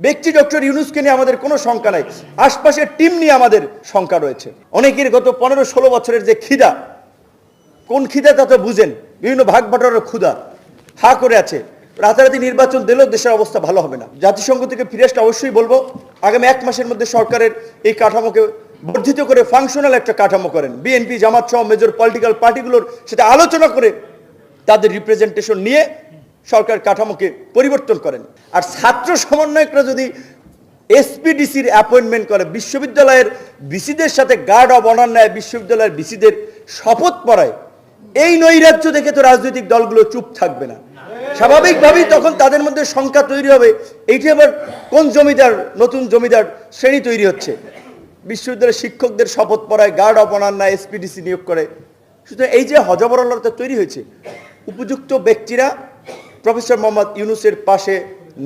ব্যক্তি ডক্টর ইউনুসকে নিয়ে আমাদের কোনো শঙ্কা নাই। আশপাশের টিম নিয়ে আমাদের শঙ্কা রয়েছে। অনেকের গত পনেরো ষোলো বছরের যে খিদা, কোন খিদা তা তো বুঝেন। বিভিন্ন ভাগ বাটোয়ারের ক্ষুদা হা করে আছে। রাতারাতি নির্বাচন দিলেও দেশের অবস্থা ভালো হবে না। জাতিসংঘ থেকে ফিরে আসতে অবশ্যই বলব, আগামী এক মাসের মধ্যে সরকারের এই কাঠামোকে বর্ধিত করে ফাংশনাল একটা কাঠামো করেন। বিএনপি, জামাত সহ মেজর পলিটিক্যাল পার্টিগুলোর সাথে আলোচনা করে তাদের রিপ্রেজেন্টেশন নিয়ে সরকার কাঠামোকে পরিবর্তন করেন। আর ছাত্র সমন্বয়করা যদি এসপিডিসির অ্যাপয়েন্টমেন্ট করে, বিশ্ববিদ্যালয়ের বিসিদের সাথে গার্ড অব অনার নেয়, বিশ্ববিদ্যালয়ের বিসিদের শপথ পড়ায়, এই নৈরাজ্য দেখে তো রাজনৈতিক দলগুলো চুপ থাকবে না। স্বাভাবিকভাবেই তখন তাদের মধ্যে সংখ্যা তৈরি হবে, এইটি আবার কোন জমিদার, নতুন জমিদার শ্রেণি তৈরি হচ্ছে? বিশ্ববিদ্যালয়ের শিক্ষকদের শপথ পড়ায় গার্ড অব অনার নেয়, এসপিডিসি নিয়োগ করে। সুতরাং এই যে হজবরলতা তৈরি হয়েছে, উপযুক্ত ব্যক্তিরা প্রফেসর মোহাম্মদ ইউনুসের পাশে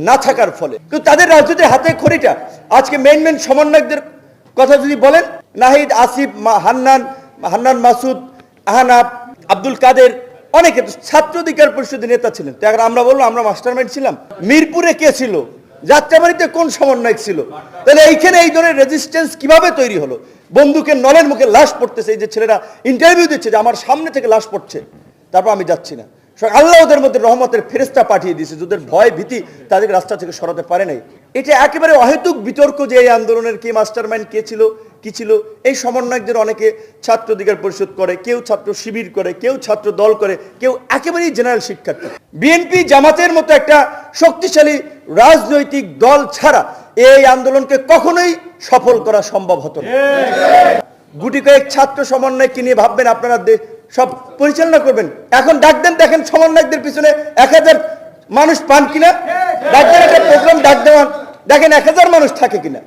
না থাকার ফলে। কিন্তু তাদের রাজনীতির হাতে খড়িটা, আজকে মেন মেন সমন্বয়কদের কথা যদি বলেন, নাহিদ, আসিফ হান্নান হান্নান মাসুদ, আহানাব, আব্দুল কাদের, অনেকে ছাত্র অধিকার পরিষদের নেতা ছিলেন। তো এখন আমরা বললাম, আমরা মাস্টার মাইন্ড ছিলাম। মিরপুরে কে ছিল? যাত্রাবাড়িতে কোন সমন্বয়ক ছিল? তাহলে এইখানে এই ধরনের রেজিস্ট্যান্স কীভাবে তৈরি হলো? বন্দুকের নলের মুখে লাশ পড়তেছে, এই যে ছেলেরা ইন্টারভিউ দিচ্ছে যে আমার সামনে থেকে লাশ পড়ছে, তারপর আমি যাচ্ছি না। আল্লাহ ওদের মধ্যে রহমতের ফেরেস্তা পাঠিয়ে দিয়েছে। যাদের ভয় ভীতি তাদেরকে রাস্তা থেকে সরাতে পারে নাই। এটা একেবারে অহেতুক বিতর্ক যে এই আন্দোলনের কে মাস্টার মাইন্ড কে ছিল কি ছিল? এই সমন্বয়কদের অনেকে ছাত্র অধিকার পরিষদ করে কেউ ছাত্র শিবির করে কেউ ছাত্র দল করে কেউ একেবারেই জেনারেল শিক্ষার্থী। বিএনপি জামাতের মতো একটা শক্তিশালী রাজনৈতিক দল ছাড়া এই আন্দোলনকে কখনোই সফল করা সম্ভব হতো না। গুটি কয়েক ছাত্র সমন্বয়কে নিয়ে ভাববেন আপনারা সব পরিচালনা করবেন। এখন ডাক দেন দেখেন সমন্বয়কদের পিছনে এক হাজার মানুষ পান কিনা? ডাক দেন একটা প্রোগ্রাম ডাক দেওয়ান। দেখেন এক হাজার মানুষ থাকে কিনা?